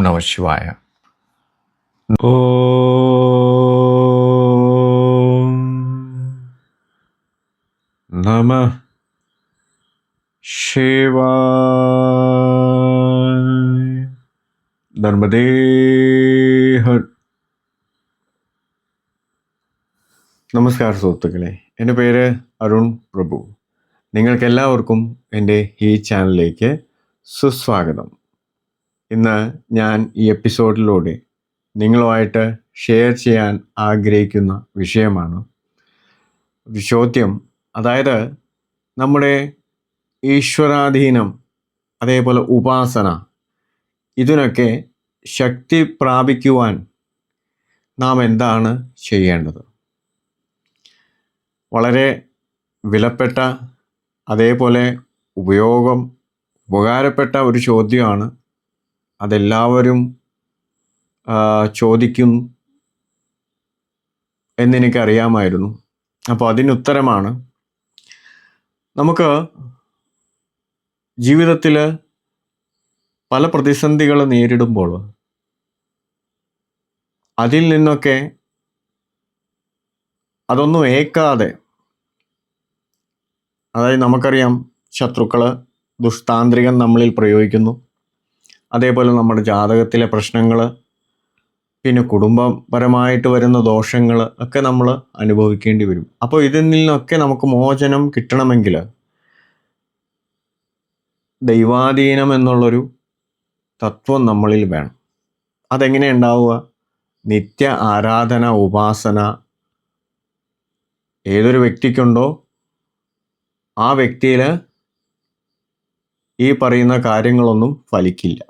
നമ ശിവായ ഓം നമ ശിവായ. നർമ്മദേ ഹർ നമസ്കാരം സുഹൃത്തുക്കളെ എന്റെ പേര് അരുൺ പ്രഭു. നിങ്ങൾക്കെല്ലാവർക്കും എന്റെ ഈ ചാനലിലേക്ക് സുസ്വാഗതം. ഇന്ന് ഞാൻ ഈ എപ്പിസോഡിലൂടെ നിങ്ങളുമായിട്ട് ഷെയർ ചെയ്യാൻ ആഗ്രഹിക്കുന്ന വിഷയമാണ്. ഒരു ചോദ്യം അതായത് നമ്മുടെ ഈശ്വരാധീനം അതേപോലെ ഉപാസന ഇതിനൊക്കെ ശക്തി പ്രാപിക്കുവാൻ നാം എന്താണ് ചെയ്യേണ്ടത്? വളരെ വിലപ്പെട്ട അതേപോലെ ഉപയോഗം ഉപകാരപ്പെട്ട ഒരു ചോദ്യമാണ് അതെല്ലാവരും ചോദിക്കും എന്നെനിക്കറിയാമായിരുന്നു. അപ്പോൾ അതിനുത്തരമാണ് നമുക്ക് ജീവിതത്തിൽ പല പ്രതിസന്ധികൾ നേരിടുമ്പോൾ അതിൽ നിന്നൊക്കെ അതൊന്നും ഏക്കാതെ അതായത് നമുക്കറിയാം ശത്രുക്കൾ ദുഷ്താന്ത്രികം നമ്മളിൽ പ്രയോഗിക്കുന്നു. അതേപോലെ നമ്മുടെ ജാതകത്തിലെ പ്രശ്നങ്ങൾ പിന്നെ കുടുംബപരമായിട്ട് വരുന്ന ദോഷങ്ങൾ ഒക്കെ നമ്മൾ അനുഭവിക്കേണ്ടി വരും. അപ്പോൾ ഇതിൽ നിന്നൊക്കെ നമുക്ക് മോചനം കിട്ടണമെങ്കിൽ ദൈവാധീനം എന്നുള്ളൊരു തത്വം നമ്മളിൽ വേണം. അതെങ്ങനെ ഉണ്ടാവുക? നിത്യ ആരാധന ഉപാസന ഏതൊരു വ്യക്തിക്കുണ്ടോ ആ വ്യക്തിയിൽ ഈ പറയുന്ന കാര്യങ്ങളൊന്നും ഫലിക്കില്ല.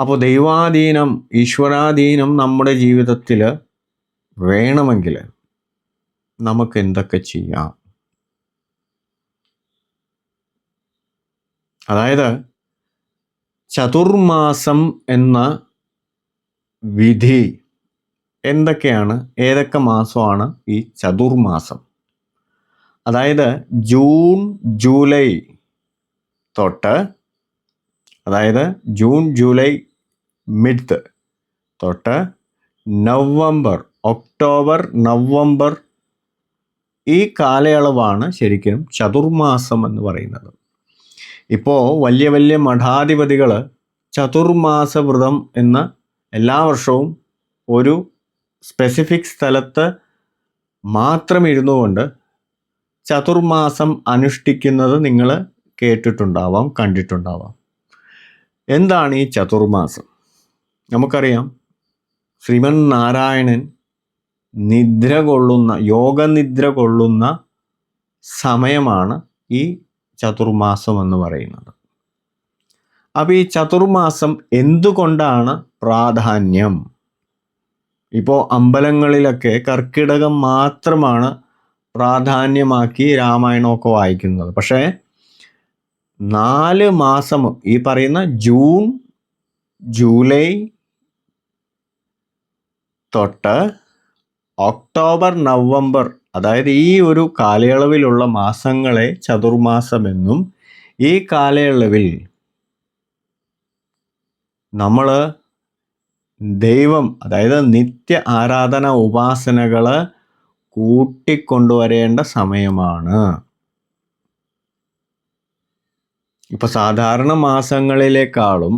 അപ്പോൾ ദൈവാധീനം ഈശ്വരാധീനം നമ്മുടെ ജീവിതത്തിൽ വേണമെങ്കിൽ നമുക്ക് എന്തൊക്കെ ചെയ്യാം? അതായത് ചതുർമാസം എന്ന വിധി എന്തൊക്കെയാണ്? ഏതൊക്കെ മാസമാണ് ഈ ചതുർമാസം? അതായത് ജൂൺ ജൂലൈ തൊട്ട് അതായത് ജൂൺ ജൂലൈ മിഡ്. തൊട്ട് നവംബർ ഒക്ടോബർ നവംബർ ഈ കാലയളവാണ് ശരിക്കും ചതുർമാസം എന്ന് പറയുന്നത്. ഇപ്പോൾ വലിയ വലിയ മഠാധിപതികൾ ചതുർമാസ വ്രതം എന്ന എല്ലാ വർഷവും ഒരു സ്പെസിഫിക് സ്ഥലത്ത് മാത്രം ഇരുന്നു കൊണ്ട് ചതുർമാസം അനുഷ്ഠിക്കുന്നത് നിങ്ങൾ കേട്ടിട്ടുണ്ടാവാം കണ്ടിട്ടുണ്ടാവാം. എന്താണ് ഈ ചതുർമാസം? നമുക്കറിയാം ശ്രീമൻ നാരായണൻ നിദ്ര കൊള്ളുന്ന യോഗനിദ്ര കൊള്ളുന്ന സമയമാണ് ഈ ചതുർമാസം എന്ന് പറയുന്നത്. അപ്പോൾ ഈ ചതുർമാസം എന്തുകൊണ്ടാണ് പ്രാധാന്യം? ഇപ്പോൾ അമ്പലങ്ങളിലൊക്കെ കർക്കിടകം മാത്രമാണ് പ്രാധാന്യമാക്കി രാമായണമൊക്കെ വായിക്കുന്നത്. പക്ഷേ നാല് മാസം ഈ പറയുന്ന ജൂൺ ജൂലൈ തൊട്ട് ഒക്ടോബർ നവംബർ അതായത് ഈ ഒരു കാലയളവിലുള്ള മാസങ്ങളെ ചതുർമാസമെന്നും ഈ കാലയളവിൽ നമ്മൾ ദൈവം അതായത് നിത്യ ആരാധന ഉപാസനകൾ കൂട്ടിക്കൊണ്ടുവരേണ്ട സമയമാണ്. ഇപ്പൊ സാധാരണ മാസങ്ങളിലേക്കാളും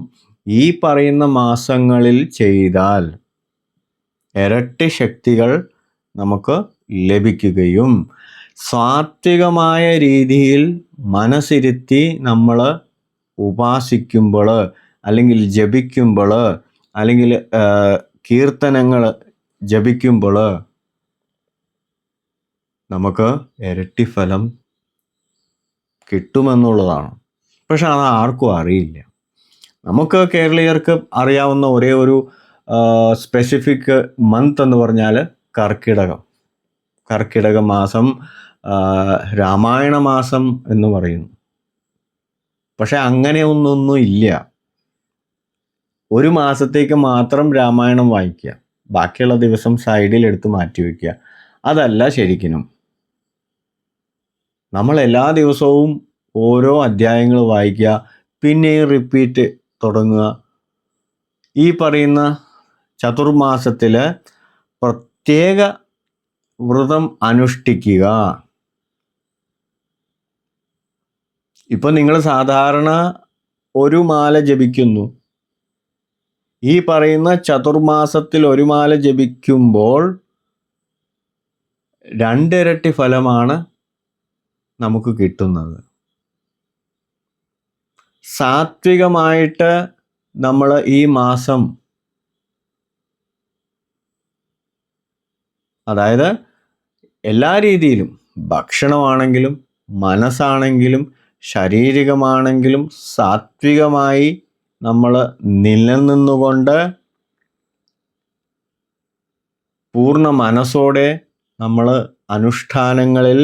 ഈ പറയുന്ന മാസങ്ങളിൽ ചെയ്താൽ ഇരട്ടി ശക്തികൾ നമുക്ക് ലഭിക്കുകയും സാത്വികമായ രീതിയിൽ മനസ്സിരുത്തി നമ്മൾ ഉപാസിക്കുമ്പോൾ അല്ലെങ്കിൽ ജപിക്കുമ്പോൾ അല്ലെങ്കിൽ കീർത്തനങ്ങൾ ജപിക്കുമ്പോൾ നമുക്ക് ഇരട്ടി ഫലം കിട്ടുമെന്നുള്ളതാണ്. പക്ഷെ അത് ആർക്കും അറിയില്ല. നമുക്ക് കേരളീയർക്ക് അറിയാവുന്ന ഒരേ ഒരു സ്പെസിഫിക് മന്ത് എന്ന് പറഞ്ഞാൽ കർക്കിടകം. കർക്കിടക മാസം രാമായണ മാസം എന്ന് പറയുന്നു. പക്ഷെ അങ്ങനെ ഒന്നൊന്നും ഇല്ല. ഒരു മാസത്തേക്ക് മാത്രം രാമായണം വായിക്കുക. ബാക്കിയുള്ള ദിവസം സൈഡിൽ എടുത്ത് മാറ്റി വയ്ക്കുക. അതല്ല ശരിക്കും നമ്മൾ എല്ലാ ദിവസവും ഓരോ അധ്യായങ്ങൾ വായിക്കുക പിന്നെയും റിപ്പീറ്റ് തുടങ്ങുക. ഈ പറയുന്ന ചതുർമാസത്തിൽ പ്രത്യേക വ്രതം അനുഷ്ഠിക്കുക. ഇപ്പം നിങ്ങൾ സാധാരണ ഒരു മാല ജപിക്കുന്നു. ഈ പറയുന്ന ചതുർമാസത്തിൽ ഒരു മാല ജപിക്കുമ്പോൾ രണ്ടിരട്ടി ഫലമാണ് നമുക്ക് കിട്ടുന്നത്. സാത്വികമായിട്ട് നമ്മൾ ഈ മാസം അതായത് എല്ലാ രീതിയിലും ഭക്ഷണമാണെങ്കിലും മനസ്സാണെങ്കിലും ശാരീരികമാണെങ്കിലും സാത്വികമായി നമ്മൾ നിലനിന്നുകൊണ്ട് പൂർണ മനസ്സോടെ നമ്മൾ അനുഷ്ഠാനങ്ങളിൽ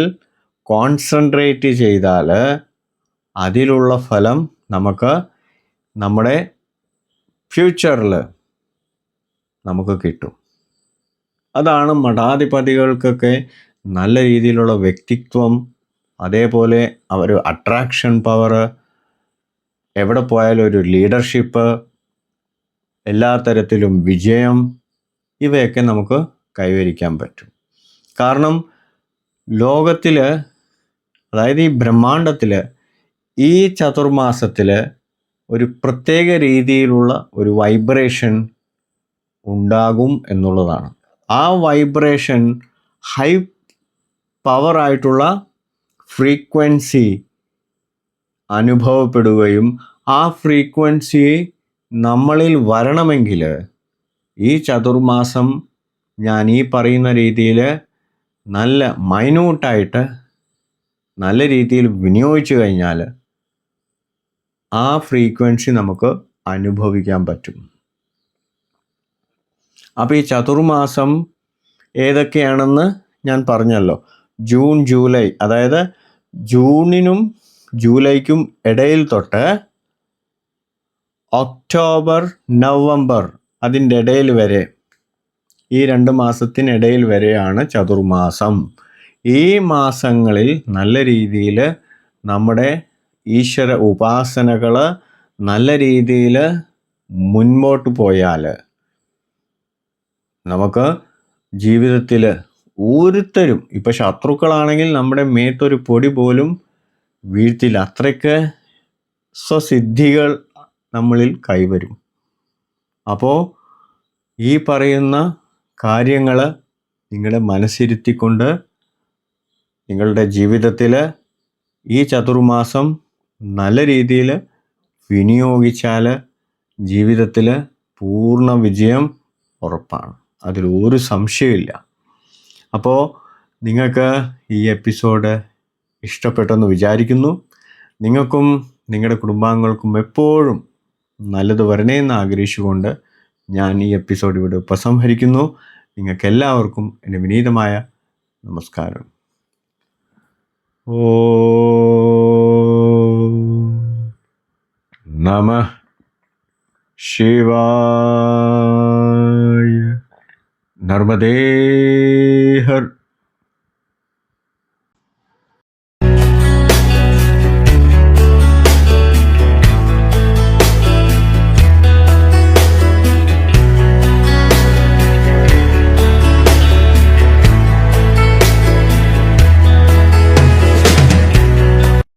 കോൺസെൻട്രേറ്റ് ചെയ്താൽ അതിലുള്ള ഫലം നമുക്ക് നമ്മുടെ ഫ്യൂച്ചറിൽ നമുക്ക് കിട്ടും. അതാണ് മഠാധിപതികൾക്കൊക്കെ നല്ല രീതിയിലുള്ള വ്യക്തിത്വം അതേപോലെ അവർ അട്രാക്ഷൻ പവർ എവിടെ പോയാലും ഒരു ലീഡർഷിപ്പ് എല്ലാ തരത്തിലും വിജയം ഇവയൊക്കെ നമുക്ക് കൈവരിക്കാൻ പറ്റും. കാരണം ലോകത്തിൽ അതായത് ഈ ബ്രഹ്മാണ്ടത്തിൽ ഈ ചതുർമാസത്തിൽ ഒരു പ്രത്യേക രീതിയിലുള്ള ഒരു വൈബ്രേഷൻ ഉണ്ടാകും എന്നുള്ളതാണ്. ആ വൈബ്രേഷൻ ഹൈ പവറായിട്ടുള്ള ഫ്രീക്വൻസി അനുഭവപ്പെടുകയും ആ ഫ്രീക്വൻസി നമ്മളിൽ വരണമെങ്കിൽ ഈ ചതുർമാസം ഞാൻ ഈ പറയുന്ന രീതിയിൽ നല്ല മൈന്യൂട്ടായിട്ട് നല്ല രീതിയിൽ വിനിയോഗിച്ചു കഴിഞ്ഞാൽ ആ ഫ്രീക്വൻസി നമുക്ക് അനുഭവിക്കാൻ പറ്റും. അപ്പോൾ ഈ ചതുർമാസം ഏതൊക്കെയാണെന്ന് ഞാൻ പറഞ്ഞല്ലോ. June July. അതായത് ജൂണിനും ജൂലൈക്കും ഇടയിൽ തൊട്ട് ഒക്ടോബർ നവംബർ അതിന്റെ ഇടയിൽ വരെ ഈ രണ്ട് മാസത്തിനിടയിൽ വരെയാണ് ചതുർമാസം. ഈ മാസങ്ങളിൽ നല്ല രീതിയിൽ നമ്മുടെ ഈശ്വര ഉപാസനകൾ നല്ല രീതിയിൽ മുൻപോട്ട് പോയാൽ നമുക്ക് ജീവിതത്തിൽ ഓരോരുത്തരും ഇപ്പം ശത്രുക്കളാണെങ്കിൽ നമ്മുടെ മേത്തൊരു പൊടി പോലും വീഴ്ത്തില്ല. അത്രയ്ക്ക് സ്വസിദ്ധികൾ നമ്മളിൽ കൈവരും. അപ്പോൾ ഈ പറയുന്ന കാര്യങ്ങൾ നിങ്ങളുടെ മനസ്സിരുത്തിക്കൊണ്ട് നിങ്ങളുടെ ജീവിതത്തിൽ ഈ ചതുർമാസം നല്ല രീതിയിൽ വിനിയോഗിച്ചാൽ ജീവിതത്തിൽ പൂർണ വിജയം ഉറപ്പാണ്. അതിൽ ഒരു സംശയമില്ല അപ്പോൾ നിങ്ങൾക്ക് ഈ എപ്പിസോഡ് ഇഷ്ടപ്പെട്ടെന്ന് വിചാരിക്കുന്നു. നിങ്ങൾക്കും നിങ്ങളുടെ കുടുംബാംഗങ്ങൾക്കും എപ്പോഴും നല്ലത് വരണേന്ന് ആഗ്രഹിച്ചുകൊണ്ട് ഞാൻ ഈ എപ്പിസോഡ് ഇവിടെ ഉപസംഹരിക്കുന്നു. നിങ്ങൾക്കെല്ലാവർക്കും എന്റെ വിനീതമായ നമസ്കാരം. ഓ നമ ശിവായ नर्मदे